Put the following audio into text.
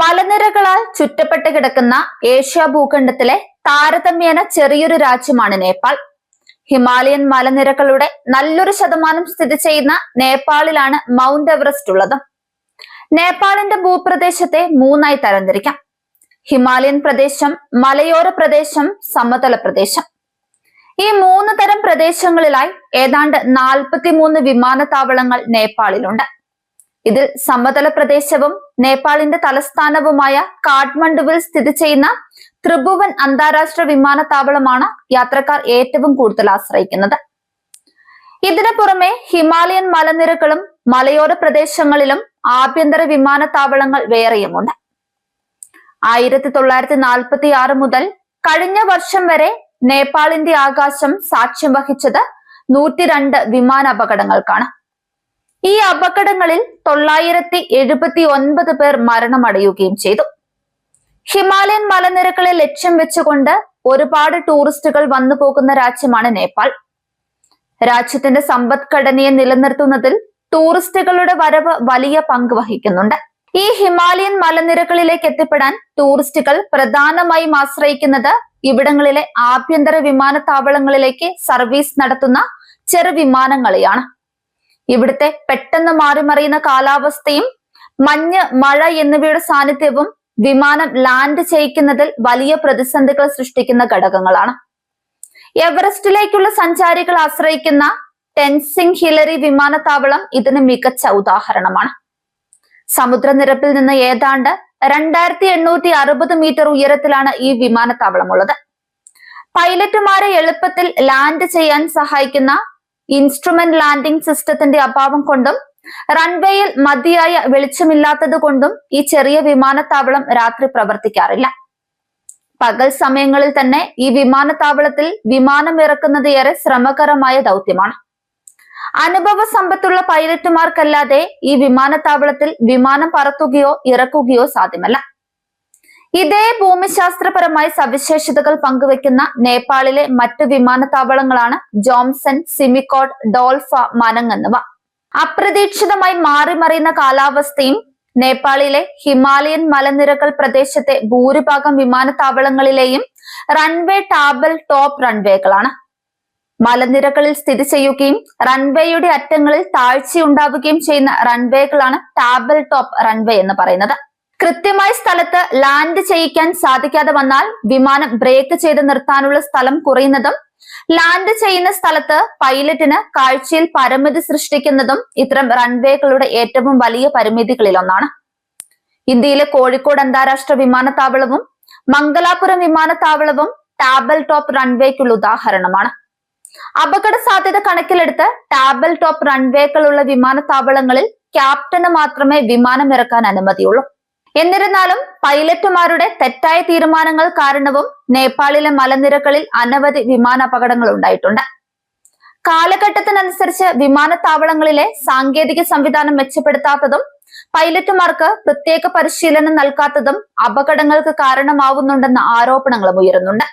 മലനിരകളാൽ ചുറ്റപ്പെട്ട് കിടക്കുന്ന ഏഷ്യ ഭൂഖണ്ഡത്തിലെ താരതമ്യേന ചെറിയൊരു രാജ്യമാണ് നേപ്പാൾ. ഹിമാലയൻ മലനിരകളുടെ നല്ലൊരു ശതമാനം സ്ഥിതി ചെയ്യുന്ന നേപ്പാളിലാണ് മൗണ്ട് എവറസ്റ്റ് ഉള്ളത്. നേപ്പാളിന്റെ ഭൂപ്രദേശത്തെ മൂന്നായി തരംതിരിക്കാം. ഹിമാലയൻ പ്രദേശം മലയോര പ്രദേശം സമതല പ്രദേശം. ഈ മൂന്ന് തരം പ്രദേശങ്ങളിലായി ഏതാണ്ട് നാൽപ്പത്തിമൂന്ന് വിമാനത്താവളങ്ങൾ നേപ്പാളിലുണ്ട്. ഇതിൽ സമതല പ്രദേശവും നേപ്പാളിന്റെ തലസ്ഥാനവുമായ കാഠ്മണ്ഡുവിൽ സ്ഥിതി ചെയ്യുന്ന ത്രിഭുവൻ അന്താരാഷ്ട്ര വിമാനത്താവളമാണ് യാത്രക്കാർ ഏറ്റവും കൂടുതൽ ആശ്രയിക്കുന്നത്. ഇതിനു പുറമെ ഹിമാലയൻ മലനിരകളും മലയോര പ്രദേശങ്ങളിലും ആഭ്യന്തര വിമാനത്താവളങ്ങൾ വേറെയുമുണ്ട്. ആയിരത്തി തൊള്ളായിരത്തി നാൽപ്പത്തി ആറ് മുതൽ കഴിഞ്ഞ വർഷം വരെ നേപ്പാളിന്റെ ആകാശം സാക്ഷ്യം വഹിച്ചത് നൂറ്റിരണ്ട് വിമാന അപകടങ്ങൾക്കാണ് ഈ അപകടങ്ങളിൽ തൊള്ളായിരത്തി എഴുപത്തി ഒൻപത് പേർ മരണമടയുകയും ചെയ്തു. ഹിമാലയൻ മലനിരകളെ ലക്ഷ്യം വെച്ചുകൊണ്ട് ഒരുപാട് ടൂറിസ്റ്റുകൾ വന്നു പോകുന്ന രാജ്യമാണ് നേപ്പാൾ. രാജ്യത്തിന്റെ സമ്പദ്ഘടനയെ നിലനിർത്തുന്നതിൽ ടൂറിസ്റ്റുകളുടെ വരവ് വലിയ പങ്ക് വഹിക്കുന്നുണ്ട്. ഈ ഹിമാലയൻ മലനിരകളിലേക്ക് എത്തിപ്പെടാൻ ടൂറിസ്റ്റുകൾ പ്രധാനമായും ആശ്രയിക്കുന്നത് ഇവിടങ്ങളിലെ ആഭ്യന്തര വിമാനത്താവളങ്ങളിലേക്ക് സർവീസ് നടത്തുന്ന ചെറു വിമാനങ്ങളെയാണ് ഇവിടുത്തെ പെട്ടെന്ന് മാറിമറിയുന്ന കാലാവസ്ഥയും മഞ്ഞ് മഴ എന്നിവയുടെ സാന്നിധ്യവും വിമാനം ലാൻഡ് ചെയ്യിക്കുന്നതിൽ വലിയ പ്രതിസന്ധികൾ സൃഷ്ടിക്കുന്ന ഘടകങ്ങളാണ്. എവറസ്റ്റിലേക്കുള്ള സഞ്ചാരികൾ ആശ്രയിക്കുന്ന ടെൻസിംഗ് ഹിലറി വിമാനത്താവളം ഇതിന് മികച്ച ഉദാഹരണമാണ്. സമുദ്രനിരപ്പിൽ നിന്ന് ഏതാണ്ട് രണ്ടായിരത്തി എണ്ണൂറ്റി അറുപത് മീറ്റർ ഉയരത്തിലാണ് ഈ വിമാനത്താവളം ഉള്ളത് പൈലറ്റുമാരെ എളുപ്പത്തിൽ ലാൻഡ് ചെയ്യാൻ സഹായിക്കുന്ന ഇൻസ്ട്രുമെന്റ് ലാൻഡിംഗ് സിസ്റ്റത്തിന്റെ അഭാവം കൊണ്ടും റൺവേയിൽ മതിയായ വെളിച്ചമില്ലാത്തത് കൊണ്ടും ഈ ചെറിയ വിമാനത്താവളം രാത്രി പ്രവർത്തിക്കാറില്ല. പകൽ സമയങ്ങളിൽ തന്നെ ഈ വിമാനത്താവളത്തിൽ വിമാനം ഇറക്കുന്നത് ഏറെ ശ്രമകരമായ ദൗത്യമാണ്. അനുഭവ സമ്പത്തുള്ള പൈലറ്റുമാർക്കല്ലാതെ ഈ വിമാനത്താവളത്തിൽ വിമാനം പറത്തുകയോ ഇറക്കുകയോ സാധ്യമല്ല. ഇതേ ഭൂമിശാസ്ത്രപരമായ സവിശേഷതകൾ പങ്കുവെക്കുന്ന നേപ്പാളിലെ മറ്റു വിമാനത്താവളങ്ങളാണ് ജോംസൺ സിമിക്കോട്ട് ഡോൾഫ മനങ് എന്നിവ. അപ്രതീക്ഷിതമായി മാറിമറിയുന്ന കാലാവസ്ഥയും നേപ്പാളിലെ ഹിമാലയൻ മലനിരകൾ പ്രദേശത്തെ ഭൂരിഭാഗം വിമാനത്താവളങ്ങളിലെയും റൺവേ ടാബൽ ടോപ്പ് റൺവേകളാണ്. മലനിരകളിൽ സ്ഥിതി ചെയ്യുകയും റൺവേയുടെ അറ്റങ്ങളിൽ താഴ്ചയുണ്ടാവുകയും ചെയ്യുന്ന റൺവേകളാണ് ടാബൽ ടോപ്പ് റൺവേ എന്ന് പറയുന്നത്. കൃത്യമായ സ്ഥലത്ത് ലാൻഡ് ചെയ്യിക്കാൻ സാധിക്കാതെ വന്നാൽ വിമാനം ബ്രേക്ക് ചെയ്ത് നിർത്താനുള്ള സ്ഥലം കുറയുന്നതും ലാൻഡ് ചെയ്യുന്ന സ്ഥലത്ത് പൈലറ്റിന് കാഴ്ചയിൽ പരിമിതി സൃഷ്ടിക്കുന്നതും ഇത്തരം റൺവേകളുടെ ഏറ്റവും വലിയ പരിമിതികളിൽ ഒന്നാണ്. ഇന്ത്യയിലെ കോഴിക്കോട് അന്താരാഷ്ട്ര വിമാനത്താവളവും മംഗലാപുരം വിമാനത്താവളവും ടാബൽ ടോപ്പ് റൺവേക്കുള്ള ഉദാഹരണമാണ്. അപകട സാധ്യത കണക്കിലെടുത്ത് ടാബൽ ടോപ്പ് റൺവേകളുള്ള വിമാനത്താവളങ്ങളിൽ ക്യാപ്റ്റന് മാത്രമേ വിമാനം ഇറക്കാൻ അനുമതിയുള്ളൂ. എന്നിരുന്നാലും പൈലറ്റുമാരുടെ തെറ്റായ തീരുമാനങ്ങൾ കാരണവും നേപ്പാളിലെ മലനിരകളിൽ അനവധി വിമാനാപകടങ്ങൾ ഉണ്ടായിട്ടുണ്ട്. കാലഘട്ടത്തിനനുസരിച്ച് വിമാനത്താവളങ്ങളിലെ സാങ്കേതിക സംവിധാനം മെച്ചപ്പെടുത്താത്തതും പൈലറ്റുമാർക്ക് പ്രത്യേക പരിശീലനം നൽകാത്തതും അപകടങ്ങൾക്ക് കാരണമാവുന്നുണ്ടെന്ന ആരോപണങ്ങളും ഉയരുന്നുണ്ട്.